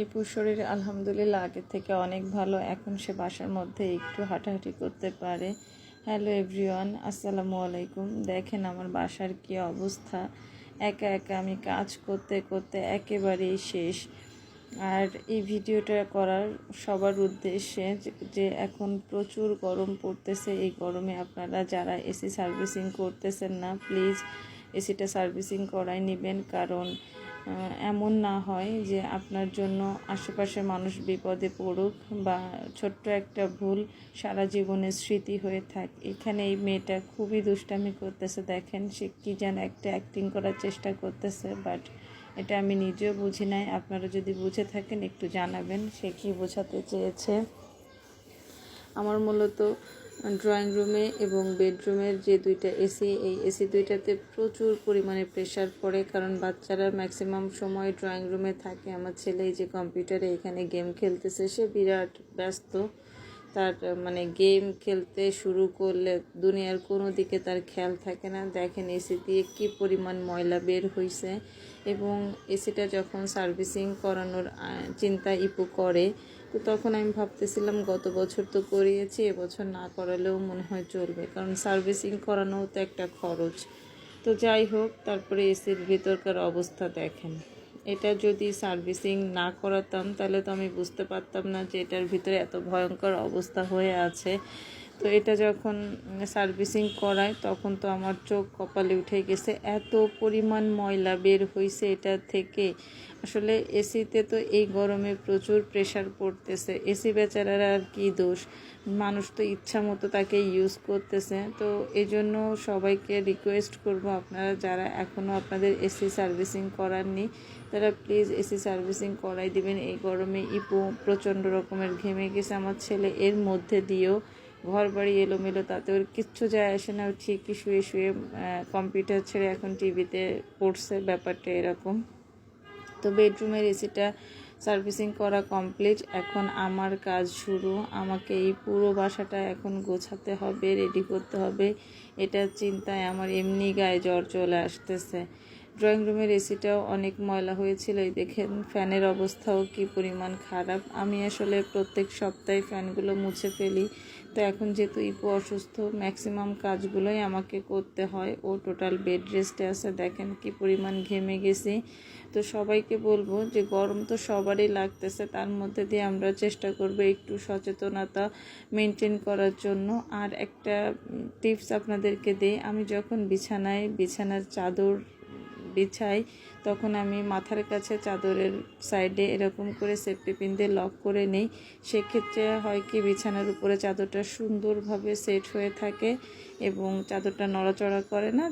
ইপুর শরীর আলহামদুলিল্লাহ আগের থেকে অনেক ভালো, এখন সে বাসার মধ্যে একটু হাঁটাহাঁটি করতে পারে। হ্যালো এভরিওয়ান, আসসালামু আলাইকুম। দেখেন আমার বাসার কি অবস্থা। একা একা আমি কাজ করতে করতে একেবারেই শেষ। আর এই ভিডিওটা করার সবার উদ্দেশ্যে যে এখন প্রচুর গরম পড়তেছে, এই গরমে আপনারা যারা এসি সার্ভিসিং করতেছেন না, প্লিজ এসিটা সার্ভিসিং করাই নেবেন। কারণ এমন না হয় যে আপনার জন্য আশেপাশের মানুষ বিপদে পড়ুক বা ছোট্ট একটা ভুল সারা জীবনের স্মৃতি হয়ে থাক। এখানে এই মেয়েটা খুবই দুষ্টামি করতেছে। দেখেন সে কী যেন একটা অ্যাক্টিং করার চেষ্টা করতেছে। বাট এটা আমি নিজেও বুঝি নাই। আপনারা যদি বুঝে থাকেন, একটু জানাবেন। সে কী বোঝাতে চেয়েছে? আমার মূলত ড্রয়িং রুমে এবং বেডরুমের যে দুইটা এসি এই এসি দুইটাতে প্রচুর পরিমাণে প্রেশার পড়ে কারণ বাচ্চারা ম্যাক্সিমাম সময় ড্রয়িং রুমে থাকে। আমার ছেলে যে কম্পিউটারে এখানে গেম খেলতেছে, সে বিরাট ব্যস্ত। তার মানে গেম খেলতে শুরু করলে দুনিয়ার কোনো দিকে তার খেয়াল থাকে না। দেখেন এসি দিয়ে কী পরিমাণ ময়লা বের হয়েছে এবং এসিটা যখন সার্ভিসিং করানোর চিন্তা ইপু করে তো তখন আমি ভাবতেছিলাম গত বছর তো করিয়েছি, এবছর না করালেও মনে হয় চলবে। কারণ সার্ভিসিং করানোও তো একটা খরচ। তো যাই হোক, তারপরে এসির ভিতরকার অবস্থা দেখেন। এটা যদি সার্ভিসিং না করাতাম, তাহলে তো আমি বুঝতে পারতাম না যে এটার ভিতরে এত ভয়ঙ্কর অবস্থা হয়ে আছে। তো এটা যখন সার্ভিসিং করায়, তখন তো আমার চোখ কপালে উঠে গেছে, এত পরিমাণ ময়লা বের হয়েছে এটা থেকে। আসলে এসিতে তো এই গরমে প্রচুর প্রেশার পড়তেছে, এসি বেচারার আর কি দোষ? মানুষ তো ইচ্ছা মতো তাকে ইউজ করতেছে, তো এই জন্য সবাইকে রিকোয়েস্ট করব আপনারা যারা এখনও আপনাদের এসি সার্ভিসিং করাননি তারা প্লিজ এসি সার্ভিসিং করাই দিবেন। এই গরমে ইপো প্রচণ্ড রকমের ঘেমে গেছে আমার ছেলে, এর মধ্যে দিয়েও ঘর বাড়ি এলোমেলো, তাতে ওর কিচ্ছু যায় আসে না। ও ঠিকই শুয়ে শুয়ে কম্পিউটার ছেড়ে এখন টিভিতে পড়ছে ব্যাপারটা এরকম। তো বেডরুমের এসিটা সার্ভিসিং করা কমপ্লিট এখন আমার কাজ শুরু। আমাকে এই পুরো বাসাটা এখন গোছাতে হবে রেডি করতে হবে। এটার চিন্তায় আমার এমনি গায়ে জ্বর চলে আসতেছে। ড্রয়িং রুমের এসিটাও অনেক ময়লা হয়েছিল। এই দেখেন, ফ্যানের অবস্থাও কি পরিমাণ খারাপ। আমি আসলে প্রত্যেক সপ্তাহে ফ্যানগুলো মুছে ফেলি। তো এখন যেহেতু ইপু অসুস্থ, ম্যাক্সিমাম কাজগুলোই আমাকে করতে হয়। ও টোটাল বেড রেস্টে আছে। দেখেন কি পরিমাণ ঘেমে গেছি। তো সবাইকে বলব যে, গরম তো সবারই লাগতেছে। তার মধ্যে দিয়ে আমরা চেষ্টা করব একটু সচেতনতা মেনটেন করার জন্য। আর একটা টিপস আপনাদেরকে দিই। আমি যখন বিছানায়, বিছানার চাদর বিছাই তখন আমি মাথার কাছে চাদরের সাইডে এরকম করে সেফটি পিন দিয়ে লক করে নিই। সেক্ষেত্রে হয় কি, বিছানার উপরে চাদরটা সুন্দরভাবে সেট হয়ে থাকে এবং চাদরটা নড়াচড়া করে না।